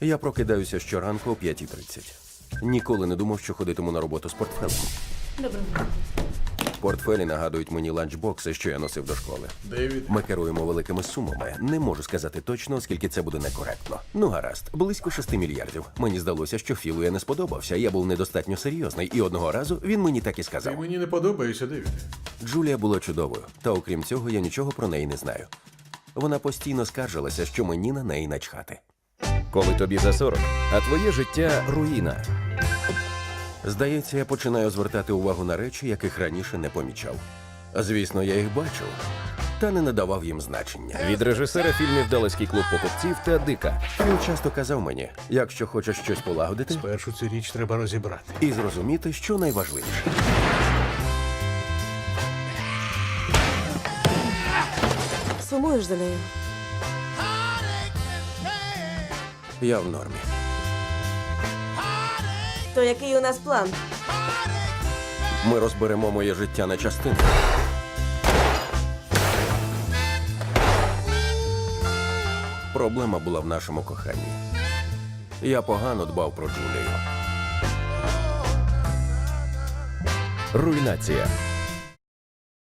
Я прокидаюся щоранку о 5.30. Ніколи не думав, що ходитиму на роботу з портфелем. Доброго. Портфелі нагадують мені ланчбокси, що я носив до школи. Девід, Ми керуємо великими сумами. Не можу сказати точно, оскільки це буде некоректно. Ну гаразд, близько 6 мільярдів. Мені здалося, що Філу я не сподобався. Я був недостатньо серйозний, і одного разу він мені так і ти сказав. мені не подобаєшся, Девід. Джулія була чудовою, та окрім цього, я нічого про неї не знаю. Вона постійно скаржилася, що мені на неї начхати. Коли тобі за 40, а твоє життя руїна. Здається, я починаю звертати увагу на речі, яких раніше не помічав. Звісно, я їх бачив, та не надавав їм значення. Від режисера фільмів Далеський клуб покупців та Дика. Він часто казав мені, якщо хочеш щось полагодити, Першу цю річ треба розібрати. і зрозуміти, що найважливіше. Сумуєш за нею? Я в нормі. То який у нас план? Ми розберемо моє життя на частини. Проблема була в нашому коханні. Я погано дбав про Джулію. Руйнація.